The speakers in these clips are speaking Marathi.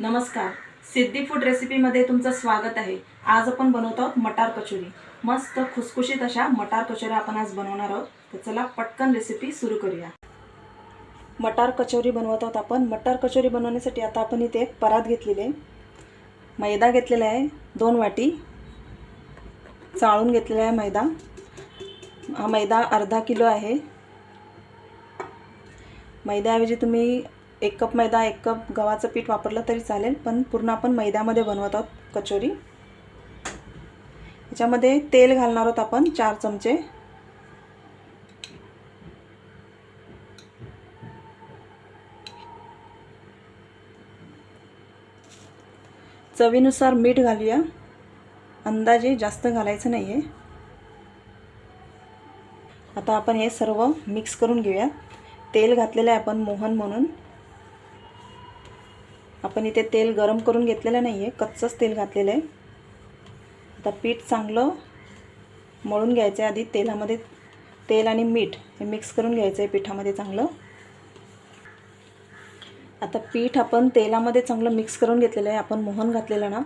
नमस्कार. सिद्धी फूड रेसिपीमध्ये तुमचं स्वागत आहे. आज आपण बनवत आहोत मटार कचोरी. मस्त खुसखुशीत अशा मटार कचोऱ्या आपण आज बनवणार आहोत. तर चला पटकन रेसिपी सुरू करूया. मटार कचोरी बनवत आहोत आपण. मटार कचोरी बनवण्यासाठी आता आपण इथे एक परात घेतलेली आहे. मैदा घेतलेला आहे दोन वाटी. चाळून घेतलेला आहे मैदा. हा मैदा अर्धा किलो आहे. मैद्याऐवजी तुम्ही एक कप मैदा एक कप गव्हाचं पीठ वापरलं तरी चालेल पण पूर्ण आपण मैद्यामध्ये बनवत आहोत कचोरी. याच्यामध्ये तेल घालणार आहोत आपण चार चमचे. चवीनुसार मीठ घालूया. अंदाजे जास्त घालायचं नाही आहे आता आपण हे सर्व मिक्स करून घेऊया. तेल घातलेलं आहे आपण मोहन म्हणून. आपण इथे तेल गरम करून घेतलेलं नाही आहे कच्चंच तेल घातलेलं आहे. आता पीठ चांगलं मळून घ्यायचं आहे आधी तेलामध्ये तेल आणि मीठ हे मिक्स करून घ्यायचं आहे पिठामध्ये चांगलं. आता पीठ आपण तेलामध्ये चांगलं मिक्स करून घेतलेलं आहे आपण मोहन घातलेलं ना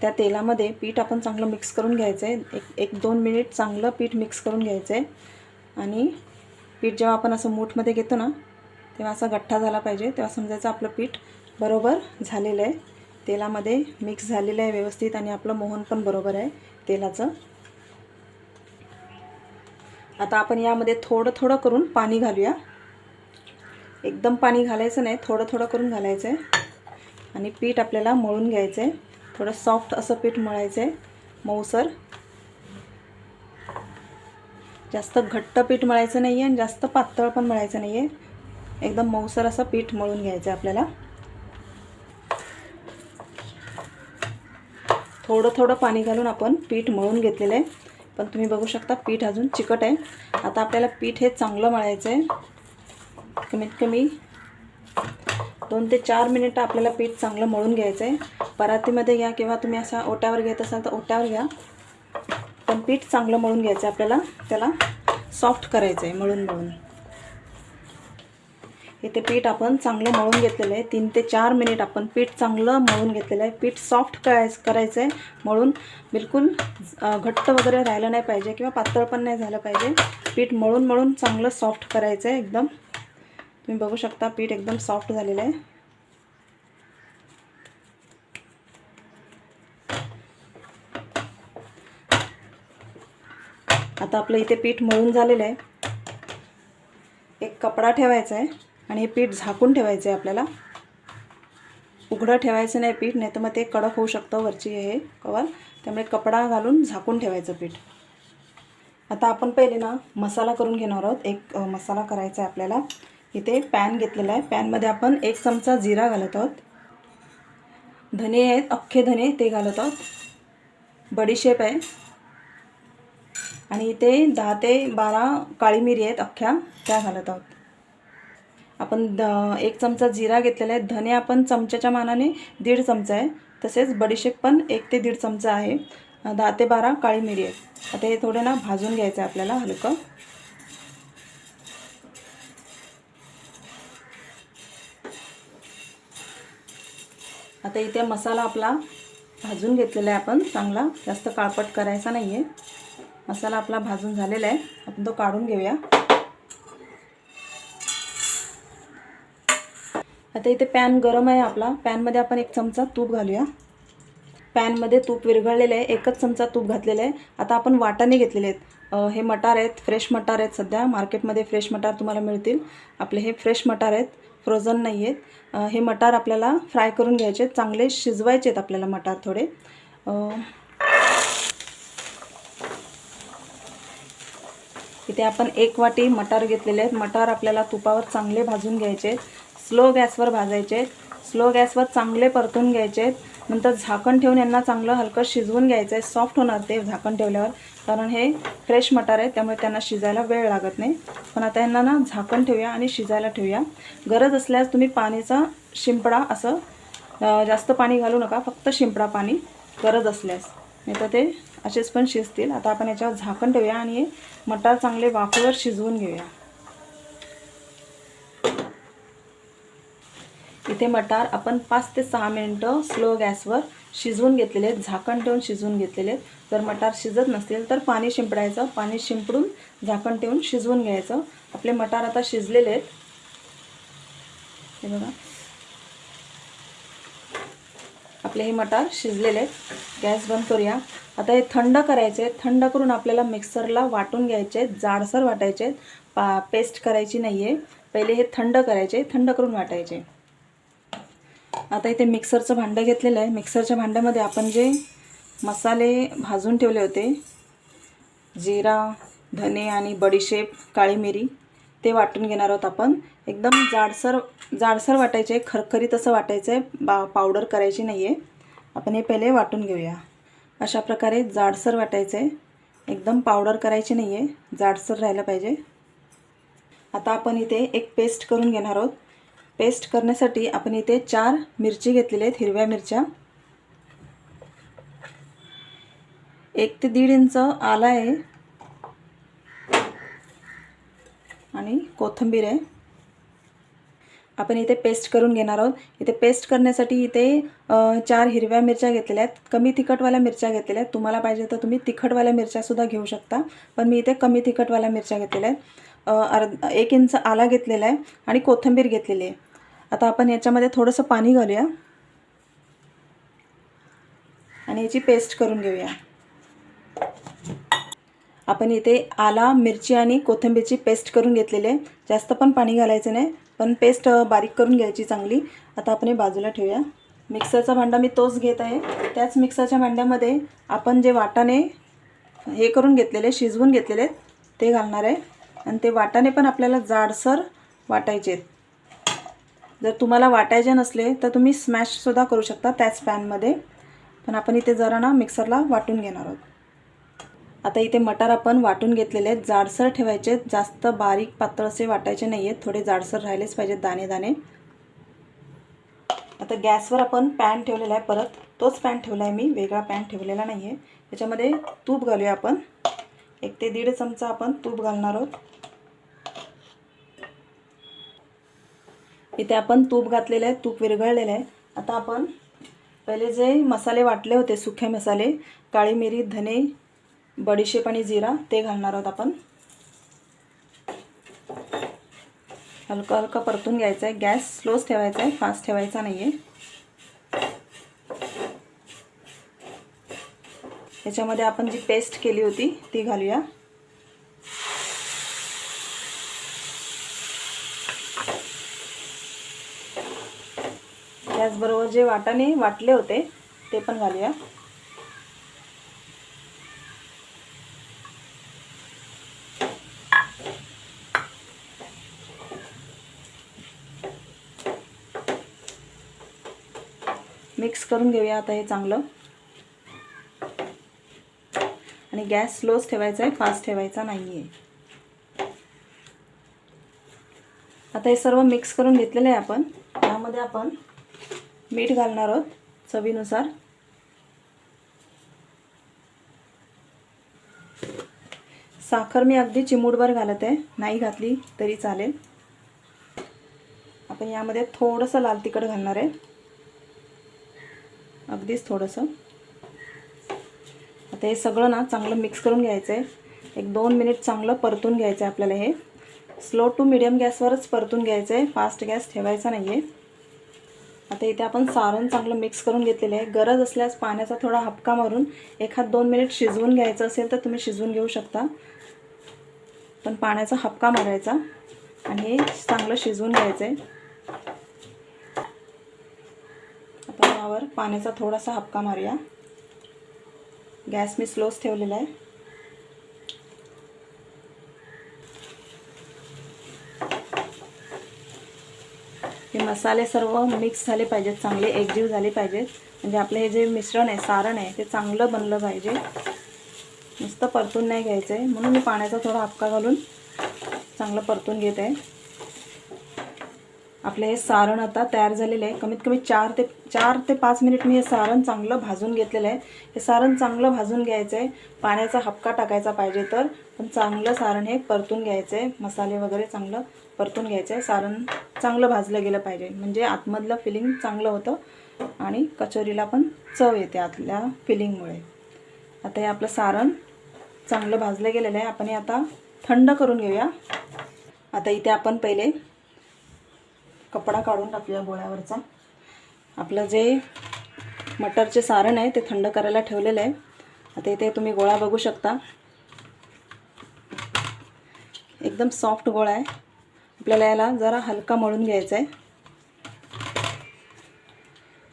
त्या तेलामध्ये पीठ आपण चांगलं मिक्स करून घ्यायचं आहे एक एक दोन मिनिट चांगलं पीठ मिक्स करून घ्यायचं आहे आणि पीठ जेव्हा आपण असं मूठमध्ये घेतो ना तेव्हा असा गठ्ठा झाला पाहिजे तेव्हा समजायचं आपलं पीठ बरोबर झालेलं आहे. तेलामध्ये मिक्स झालेलं आहे व्यवस्थित आणि आपलं मोहन पण बरोबर आहे तेलाचं. आता आपण यामध्ये थोडं थोडं करून पाणी घालूया. एकदम पाणी घालायचं नाही थोडं थोडं करून घालायचं आहे आणि पीठ आपल्याला मळून घ्यायचं आहे थोडं सॉफ्ट असं पीठ मळायचं आहे मऊसर. जास्त घट्ट पीठ मळायचं नाही आहे आणि जास्त पातळ पण मळायचं नाही आहे एकदम मऊसर असं पीठ मळून घ्यायचं आहे आपल्याला. थोडं थोडं पाणी घालून आपण पीठ मळून घेतलेलं आहे. पण तुम्ही बघू शकता पीठ अजून चिकट आहे. आता आपल्याला पीठ हे चांगलं मळायचं आहे. कमीत कमी दोन ते चार मिनिटं आपल्याला पीठ चांगलं मळून घ्यायचं आहे. परातीमध्ये घ्या किंवा तुम्ही असा ओट्यावर घेत असाल तर ओट्यावर घ्या. पण पीठ चांगलं मळून घ्यायचं आहे आपल्याला. त्याला सॉफ्ट करायचं आहे मळून मळून. इथे पीठ आपण चांगलं मळून घेतलेलं आहे. तीन ते चार मिनिट आपण पीठ चांगलं मळून घेतलेलं आहे. पीठ सॉफ्ट करायचं करायचं आहे मळून बिलकुल घट्ट वगैरे राहिलं नाही पाहिजे किंवा पातळ पण नाही झालं पाहिजे. पीठ मळून मळून चांगलं सॉफ्ट करायचं आहे एकदम. तुम्ही बघू शकता पीठ एकदम सॉफ्ट झालेलं आहे. आता आपलं इथे पीठ मळून झालेलं आहे. एक कपडा ठेवायचा आहे आणि हे पीठ झाकून ठेवायचं आहे आपल्याला. उघडं ठेवायचं नाही पीठ नाही तर मग ते कडक होऊ शकतं वरची हे कवर. त्यामुळे कपडा घालून झाकून ठेवायचं पीठ. आता आपण पहिले ना मसाला करून घेणार आहोत. एक मसाला करायचा आहे आपल्याला. इथे पॅन घेतलेला आहे. पॅनमध्ये आपण एक चमचा जिरा घालत आहोत. धने आहेत अख्खे धने ते घालत आहोत. बडीशेप आहे. आणि इथे दहा ते बारा काळी मिरी आहेत अख्ख्या त्या घालत आहोत. आपण द एक चमचा जिरा घेतलेला आहे. धने आपण चमच्याच्या मानाने दीड चमचा आहे. तसेच बडीशेप पण एक ते दीड चमचा आहे. दहा ते बारा काळी मिरी आहे. आता हे थोडे ना भाजून घ्यायचं आहे आपल्याला हलकं. आता इथे मसाला आपला भाजून घेतलेला आहे आपण चांगला. जास्त काळपट करायचा नाही आहे मसाला आपला भाजून झालेला आहे. आपण तो काढून घेऊया. आता इथे पॅन गरम आहे आपला. पॅनमध्ये आपण एक चमचा तूप घालूया. पॅनमध्ये तूप विरघळलेलं आहे. एकच चमचा तूप घातलेलं आहे. आता आपण वाटाणे घेतलेले आहेत. हे मटार आहेत. फ्रेश मटार आहेत सध्या. मार्केटमध्ये फ्रेश मटार तुम्हाला मिळतील. आपले हे फ्रेश मटार आहेत. फ्रोझन नाही आहेत. हे मटार आपल्याला फ्राय करून घ्यायचे आहेत. चांगले शिजवायचे आहेत आपल्याला मटार थोडे. इथे आपण एक वाटी मटार घेतलेले आहेत. मटार आपल्याला तुपावर चांगले भाजून घ्यायचे आहेत. स्लो गॅसवर भाजायचे आहेत. स्लो गॅसवर चांगले परतून घ्यायचे आहेत. नंतर झाकण ठेवून यांना चांगलं हलकं शिजवून घ्यायचं आहे. सॉफ्ट होणार ते झाकण ठेवल्यावर. कारण हे फ्रेश मटार आहे त्यामुळे त्यांना शिजायला वेळ लागत नाही. पण आता यांना ना झाकण ठेवूया आणि शिजायला ठेवूया. गरज असल्यास तुम्ही पाणीचा शिंपडा असं जास्त पाणी घालू नका. फक्त शिंपडा पाणी गरज असल्यास. नाही तर ते असेच पण शिजतील. आता आपण याच्यावर झाकण ठेवूया आणि मटार चांगले वाफेवर शिजवून घेऊया. इथे मटार आपण पाच ते सहा मिनटं स्लो गॅसवर शिजवून घेतलेले आहेत. झाकण ठेवून शिजवून घेतलेले आहेत. जर मटार शिजत नसतील तर पाणी शिंपडायचं. पाणी शिंपडून झाकण ठेवून शिजवून घ्यायचं. आपले मटार आता शिजलेले आहेत. हे बघा. आपले हे मटार शिजलेले आहेत. गॅस बंद करूया. आता हे थंड करायचे थंड करून आपल्याला मिक्सरला वाटून घ्यायचे जाडसर वाटायचे पा पेस्ट करायची नाही आहे पहिले हे थंड करायचे. थंड करून वाटायचे. आता इथे मिक्सरचं भांडं घेतलेलं आहे. मिक्सरच्या भांड्यामध्ये आपण जे मसाले भाजून ठेवले होते जिरा धने आणि बडीशेप काळी मिरी ते वाटून घेणार आहोत आपण. एकदम जाडसर जाडसर वाटायचे आहे खरखरीत असं वाटायचं आहे बा पावडर करायची नाही आहे आपण हे पहिले वाटून घेऊया. अशा प्रकारे जाडसर वाटायचं. आहे एकदम पावडर करायची नाही आहे जाडसर राहिलं पाहिजे. आता आपण इथे एक पेस्ट करून घेणार आहोत. पेस्ट करण्यासाठी आपण इथे चार मिरची घेतलेल्या आहेत हिरव्या मिरच्या. एक ते दीड इंच आला आहे. आणि कोथिंबीर आहे. आपण इथे पेस्ट करून घेणार आहोत. इथे पेस्ट करण्यासाठी इथे चार हिरव्या मिरच्या घेतलेल्या आहेत. कमी तिखटवाल्या मिरच्या घेतलेल्या आहेत. तुम्हाला पाहिजे तर तुम्ही तिखटवाल्या मिरच्यासुद्धा घेऊ शकता. पण मी इथे कमी तिखटवाल्या मिरच्या घेतलेल्या आहेत. अर्ध एक इंच आला घेतलेला आहे आणि कोथिंबीर घेतलेली आहे. आता आपण याच्यामध्ये थोडंसं पाणी घालूया. आणि याची पेस्ट करून घेऊया. आपण इथे आला मिरची आणि कोथिंबीरची पेस्ट करून घेतलेली आहे. जास्त पण पाणी घालायचं नाही पण पेस्ट बारीक करून घ्यायची चांगली. आता आपण हे बाजूला ठेवूया. मिक्सरचा भांडा मी तोच घेत आहे. त्याच मिक्सरच्या भांड्यामध्ये आपण जे वाटाणे हे करून घेतलेले शिजवून घेतलेले आहेत, ते घालणार आहे. आणि ते वाटाणे पण आपल्याला जाडसर वाटायचे आहेत. जर तुम्हाला वाटायचे नसले तर तुम्ही स्मॅशसुद्धा करू शकता त्याच पॅनमध्ये पण आपण इथे जरा ना मिक्सरला वाटून घेणार आहोत. आता इथे मटार आपण वाटून घेतलेले आहेत. जाडसर ठेवायचे आहेत. जास्त बारीक पातळ असे वाटायचे नाही आहेत थोडे जाडसर राहिलेच पाहिजेत दाणे दाणे. आता गॅसवर आपण पॅन ठेवलेला आहे परत. तोच पॅन ठेवला आहे मी. वेगळा पॅन ठेवलेला नाही आहे त्याच्यामध्ये तूप घालूया आपण. एक ते दीड चमचा आपण तूप घालणार आहोत. इथे आपण तूप घातलेलं आहे तूप विरघळलेलं आहे. आता आपण पहिले जे मसाले वाटले होते सुखे मसाले काळी मिरी धने बडीशेप आणि जिरा ते घालणार आहोत आपण. हलकं हलकं परतून घ्यायचं आहे. गॅस स्लोच ठेवायचा आहे फास्ट ठेवायचा नाही आहे याच्यामध्ये आपण जी पेस्ट केली होती ती घालूया. त्याचबरोबर जे वाटाणे वाटले होते ते पण घालूया. मिक्स करून घेऊया आता हे चांगलं. आणि गॅस स्लोच ठेवायचा आहे फास्ट ठेवायचा नाही आहे आता हे सर्व मिक्स करून घेतलेलं आहे आपण. त्यामध्ये आपण मीठ घालणार आहोत चवीनुसार. साखर मी अगदी चिमूटभर घालत. आहे नाही घातली तरी चालेल. आपण यामध्ये थोडंसं लाल तिखट घालणार आहे. अगदीच थोडंसं. आता हे सगळं ना चांगलं मिक्स करून घ्यायचं आहे. एक दोन मिनिट चांगलं परतून घ्यायचं आहे आपल्याला हे. स्लो टू मिडियम गॅसवरच परतून घ्यायचं आहे. फास्ट गॅस ठेवायचा नाही आहे आता इथे आपण सारण चांगलं मिक्स करून घेतलेलं आहे. गरज असल्यास पाण्याचा थोडा हपका मारून एखाद दोन मिनिट शिजवून घ्यायचं असेल तर तुम्ही शिजवून घेऊ शकता. पण पाण्याचा हपका मारायचा आणि हे चांगलं शिजवून घ्यायचं आहे आता यावर पाण्याचा थोडासा हपका मारूया. गॅस मी स्लोच ठेवलेला आहे. मसाले सर्व मिक्स झाले पाहिजेत चांगले एकजीव झाले पाहिजेत. म्हणजे आपलं हे जे मिश्रण आहे सारण आहे ते चांगलं बनलं पाहिजे. नुसतं परतून नाही घ्यायचं आहे म्हणून मी पाण्याचा थोडा हपका घालून चांगलं परतून घेत. आहे आपलं हे सारण आता तयार झालेलं आहे. कमीत कमी चार ते चार ते पाच मिनिट मी हे सारण चांगलं भाजून घेतलेलं आहे. हे सारण चांगलं भाजून घ्यायचं आहे पाण्याचा हपका टाकायचा पाहिजे तर. पण चांगलं सारण हे परतून घ्यायचं आहे मसाले वगैरे चांगलं परतून घ्यायचं आहे. सारण चांगलं भाजलं गेलं पाहिजे. म्हणजे आतमधलं फिलिंग चांगलं होतं आणि कचोरीला पण चव येते आतल्या फिलिंगमुळे आता हे आपलं सारण चांगलं भाजलं गेलेलं आहे. आपण हे आता थंड करून घेऊया. आता इथे आपण पहिले कपडा काढून टाकूया गोळ्यावरचा. आपलं जे मटरचे सारण आहे ते थंड करायला ठेवलेलं आहे. आता इथे तुम्ही गोळा बघू शकता. एकदम सॉफ्ट गोळा आहे. आपल्याला याला जरा हलका मळून घ्यायचा आहे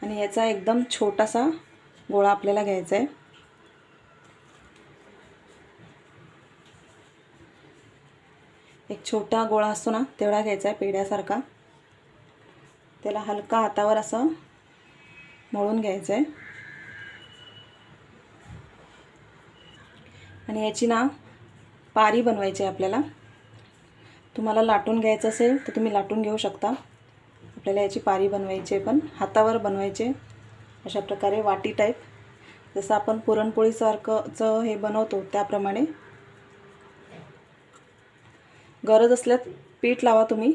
आणि याचा एकदम छोटासा गोळा आपल्याला घ्यायचा आहे एक छोटा गोळा असतो ना तेवढा घ्यायचा आहे पेढ्यासारखा. त्याला हलका हातावर असं मळून घ्यायचं आहे आणि याची ना पारी बनवायची आहे आपल्याला. तुम्हाला लाटून घ्यायचं असेल तर तुम्ही लाटून घेऊ शकता. आपल्याला याची पारी बनवायची आहे पण हातावर बनवायचे अशा प्रकारे वाटी टाईप जसं आपण पुरणपोळीसारखंचं हे बनवतो त्याप्रमाणे. गरज असल्यास पीठ लावा तुम्ही.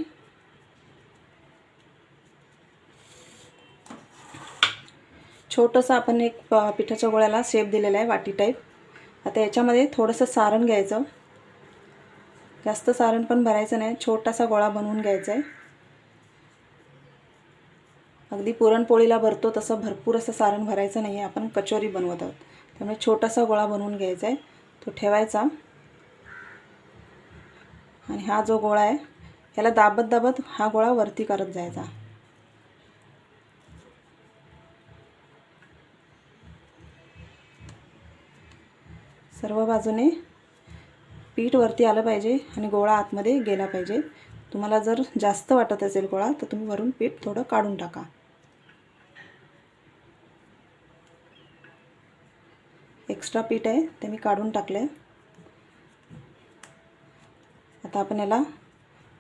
छोटंसं आपण एक प पिठाच्या गोळ्याला शेप दिलेला आहे वाटी टाईप आता याच्यामध्ये थोडंसं सारण घ्यायचं. जास्त सारण पण भरायचं नाही छोटासा गोळा बनवून घ्यायचा आहे अगदी पुरणपोळीला भरतो तसं भरपूर असं सारण भरायचं नाही आहे आपण कचोरी बनवत आहोत. त्यामुळे छोटासा गोळा बनवून घ्यायचा आहे तो ठेवायचा. आणि हा जो गोळा आहे ह्याला दाबत दाबत हा गोळा वरती करत जायचा. सर्व बाजूने पीठ वरती आलं पाहिजे आणि गोळा आतमध्ये गेला पाहिजे. तुम्हाला जर जास्त वाटत असेल गोळा तर तुम्ही वरून पीठ थोडं काढून टाका. एक्स्ट्रा पीठ आहे ते मी काढून टाकलं आहे आता आपण याला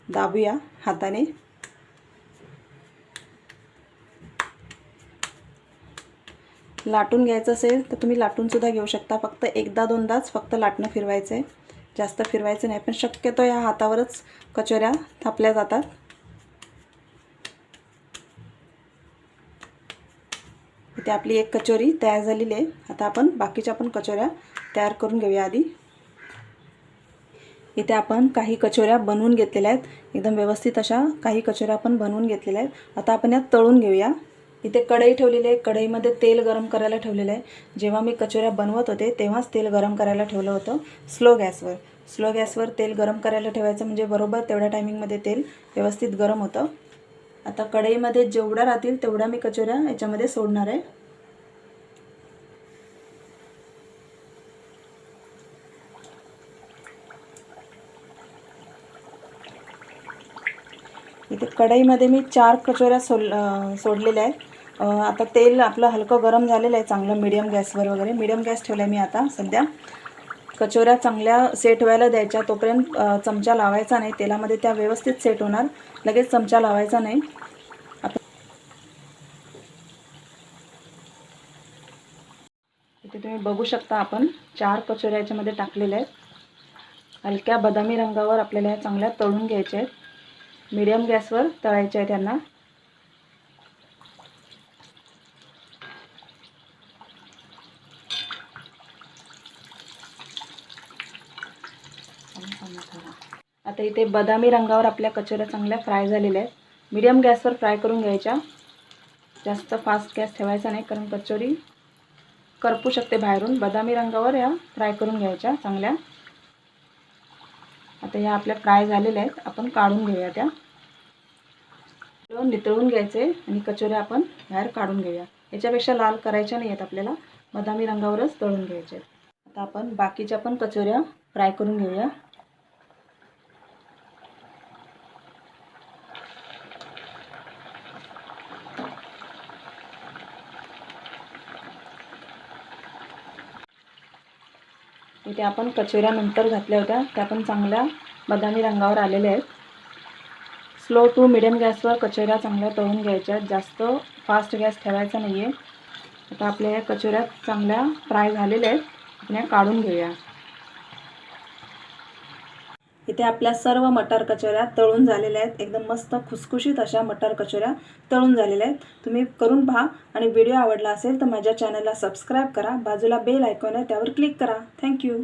दाबूया हाताने. लाटून घ्यायचं असेल तर तुम्ही लाटूनसुद्धा घेऊ शकता. फक्त एकदा दोनदाच फक्त लाटणं फिरवायचं आहे जास्त फिरवायचं नाही पण शक्यतो या हातावरच कचोऱ्या थापल्या जातात. इथे आपली एक कचोरी तयार झालेली आहे. आता आपण बाकीच्या पण कचोऱ्या तयार करून घेऊया आधी. इथे आपण काही कचोऱ्या बनवून घेतलेल्या आहेत. एकदम व्यवस्थित अशा काही कचोऱ्या आपण बनवून घेतलेल्या आहेत. आता आपण यात तळून घेऊया. इथे कढई ठेवलेली आहे. कढईमध्ये तेल गरम करायला ठेवलेलं आहे. जेव्हा मी कचोऱ्या बनवत होते तेव्हाच तेल गरम करायला ठेवलं होतं. स्लो गॅसवर स्लो गॅसवर तेल गरम करायला ठेवायचं म्हणजे बरोबर तेवढ्या टायमिंगमध्ये तेल व्यवस्थित गरम होतं. आता कढईमध्ये जेवढ्या राहतील तेवढ्या मी कचोऱ्या याच्यामध्ये सोडणार आहे. इथे कढईमध्ये मी चार कचोऱ्या सोल सोडलेल्या आहेत. आता तेल आपलं हलकं गरम झालेलं आहे चांगलं मिडियम गॅसवर वगैरे. मिडियम गॅस ठेवला आहे मी आता सध्या. कचोऱ्या चांगल्या सेट व्हायला द्यायच्या. तोपर्यंत चमचा लावायचा नाही. तेलामध्ये त्या व्यवस्थित सेट होणार. लगेच चमचा लावायचा नाही. इथे तुम्ही बघू शकता आपण चार कचोऱ्या याच्यामध्ये टाकलेल्या आहेत. हलक्या बदामी रंगावर आपल्याला चांगल्या तळून घ्यायच्या आहेत. मिडियम गॅसवर तळायचे आहे त्यांना आता इथे बदामी रंगावर आपल्या कचोऱ्या चांगल्या फ्राय झालेल्या आहेत. मीडियम गॅसवर फ्राय करून घ्यायच्या. जास्त फास्ट गॅस ठेवायचा नाही कारण कचोरी करपू शकते बाहेरून. बदामी रंगावर या फ्राय करून घ्यायच्या चांगल्या. आता या आपल्या फ्राय झालेल्या आहेत. आपण काढून घेऊया त्या. नितळून घ्यायचे आणि कचोऱ्या आपण बाहेर काढून घेऊया. याच्यापेक्षा लाल करायच्या नाही आहेत आपल्याला. बदामी रंगावरच तळून घ्यायचे आता आपण बाकीच्या पण कचोऱ्या फ्राय करून घेऊया. इथे आपण कचोऱ्यानंतर घातल्या होत्या. त्या पण चांगल्या बदामी रंगावर आलेल्या आहेत. स्लो टू मिडियम गॅसवर कचोऱ्या चांगल्या तळून घ्यायच्या आहेत. जास्त फास्ट गॅस ठेवायचा नाही आहे आता आपल्या या कचोऱ्या चांगल्या फ्राय झालेल्या आहेत. आपण या काढून घेऊया. इथे आपल्या सर्व मटार कचोऱ्या तळून झालेल्या आहेत. एकदम मस्त खुसखुशीत अशा मटार कचोऱ्या तळून झालेल्या आहेत. तुम्ही करून पहा आणि व्हिडिओ आवडला असेल तर माझ्या चॅनलला सबस्क्राईब करा. बाजूला बेल आयकॉन आहे त्यावर क्लिक करा. थँक्यू